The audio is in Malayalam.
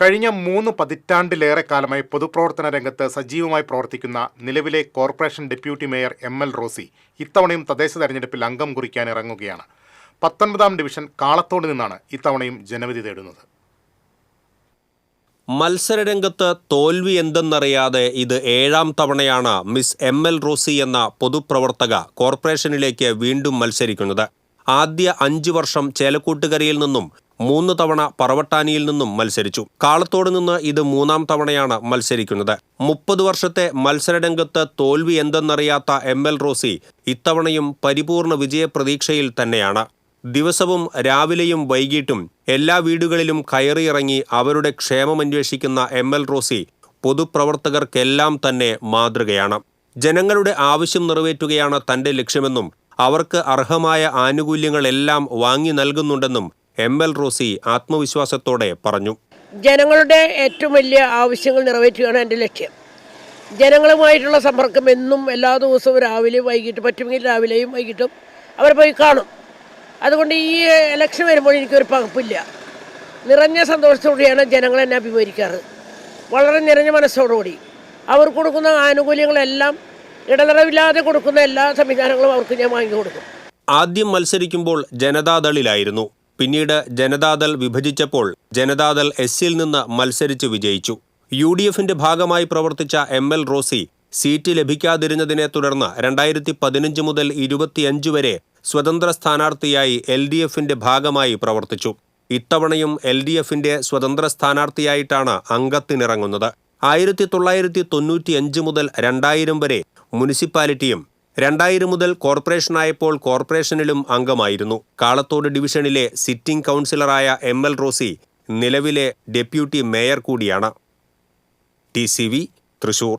കഴിഞ്ഞ മൂന്ന് പതിറ്റാണ്ടിലേറെ കാലമായി പൊതുപ്രവർത്തന രംഗത്ത് സജീവമായി പ്രവർത്തിക്കുന്ന നിലവിലെ corporation deputy mayor M L Rosy ഇത്തവണയും തദ്ദേശ തെരഞ്ഞെടുപ്പിൽ അംഗം കുറിക്കാൻ ഇറങ്ങുകയാണ്. പത്തൊൻപതാം ഡിവിഷൻ കാളത്തോട് നിന്നാണ് ഇത്തവണയും ജനവിധി തേടുന്നത്. മത്സരരംഗത്ത് തോൽവി എന്തെന്നറിയാതെ ഇത് ഏഴാം തവണയാണ് മിസ് എം എൽ റോസി എന്ന പൊതുപ്രവർത്തക കോർപ്പറേഷനിലേക്ക് വീണ്ടും മത്സരിക്കുന്നത്. ആദ്യ അഞ്ചു വർഷം ചേലക്കൂട്ടുകരയിൽ നിന്നും മൂന്ന് തവണ പറവട്ടാനിയിൽ നിന്നും മത്സരിച്ചു. കാളത്തോട് നിന്ന് ഇത് മൂന്നാം തവണയാണ് മത്സരിക്കുന്നത്. മുപ്പത് വർഷത്തെ മത്സരരംഗത്ത് തോൽവി എന്തെന്നറിയാത്ത എം എൽ റോസി ഇത്തവണയും പരിപൂർണ വിജയപ്രതീക്ഷയിൽ തന്നെയാണ്. ദിവസവും രാവിലെയും വൈകിട്ടും എല്ലാ വീടുകളിലും കയറിയിറങ്ങി അവരുടെ ക്ഷേമമന്വേഷിക്കുന്ന എം എൽ റോസി പൊതുപ്രവർത്തകർക്കെല്ലാം തന്നെ മാതൃകയാണ്. ജനങ്ങളുടെ ആവശ്യം നിറവേറ്റുകയാണ് തന്റെ ലക്ഷ്യമെന്നും അവർക്ക് അർഹമായ ആനുകൂല്യങ്ങളെല്ലാം വാങ്ങി നൽകുന്നുണ്ടെന്നും എം എൽ റോസി ആത്മവിശ്വാസത്തോടെ പറഞ്ഞു. ജനങ്ങളുടെ ഏറ്റവും വലിയ ആവശ്യങ്ങൾ നിറവേറ്റുകയാണ് എന്റെ ലക്ഷ്യം. ജനങ്ങളുമായിട്ടുള്ള സമ്പർക്കം എന്നും എല്ലാ ദിവസവും രാവിലെയും വൈകിട്ട് പറ്റുമെങ്കിൽ രാവിലെയും വൈകിട്ടും അവരെ പോയി കാണും. അതുകൊണ്ട് ഈ ഇലക്ഷൻ വരുമ്പോൾ എനിക്കൊരു പകപ്പില്ല. നിറഞ്ഞ സന്തോഷത്തോടെയാണ് ജനങ്ങൾ എന്നെ അഭിമുഖീകരിക്കാറ്. വളരെ നിറഞ്ഞ മനസ്സോടുകൂടി. അവർ കൊടുക്കുന്ന ആനുകൂല്യങ്ങളെല്ലാം ഇടതടവില്ലാതെ കൊടുക്കുന്ന എല്ലാ സംവിധാനങ്ങളും അവർക്ക് ഞാൻ വാങ്ങിക്കൊടുക്കും. ആദ്യം മത്സരിക്കുമ്പോൾ ജനതാദളിലായിരുന്നു. പിന്നീട് ജനതാദൾ വിഭജിച്ചപ്പോൾ ജനതാദൾ എസ്സിൽ നിന്ന് മത്സരിച്ച് വിജയിച്ചു. യു ഡി എഫിന്റെ ഭാഗമായി പ്രവർത്തിച്ച എം എൽ റോസി സീറ്റ് ലഭിക്കാതിരുന്നതിനെ തുടർന്ന് രണ്ടായിരത്തി പതിനഞ്ച് മുതൽ ഇരുപത്തിയഞ്ച് വരെ സ്വതന്ത്ര സ്ഥാനാർത്ഥിയായി എൽ ഡി എഫിന്റെ ഭാഗമായി പ്രവർത്തിച്ചു. ഇത്തവണയും എൽ ഡി എഫിന്റെ സ്വതന്ത്ര സ്ഥാനാർത്ഥിയായിട്ടാണ് അംഗത്തിനിറങ്ങുന്നത്. ആയിരത്തി തൊള്ളായിരത്തി തൊണ്ണൂറ്റിയഞ്ച് മുതൽ രണ്ടായിരം വരെ മുനിസിപ്പാലിറ്റിയും രണ്ടായിരം മുതൽ കോർപ്പറേഷനായപ്പോൾ കോർപ്പറേഷനിലും അംഗമായിരുന്നു. കാളത്തോട് ഡിവിഷനിലെ സിറ്റിംഗ് കൗൺസിലറായ എം എൽ റോസി നിലവിലെ ഡെപ്യൂട്ടി മേയർ കൂടിയാണ്. T C V Thrissur.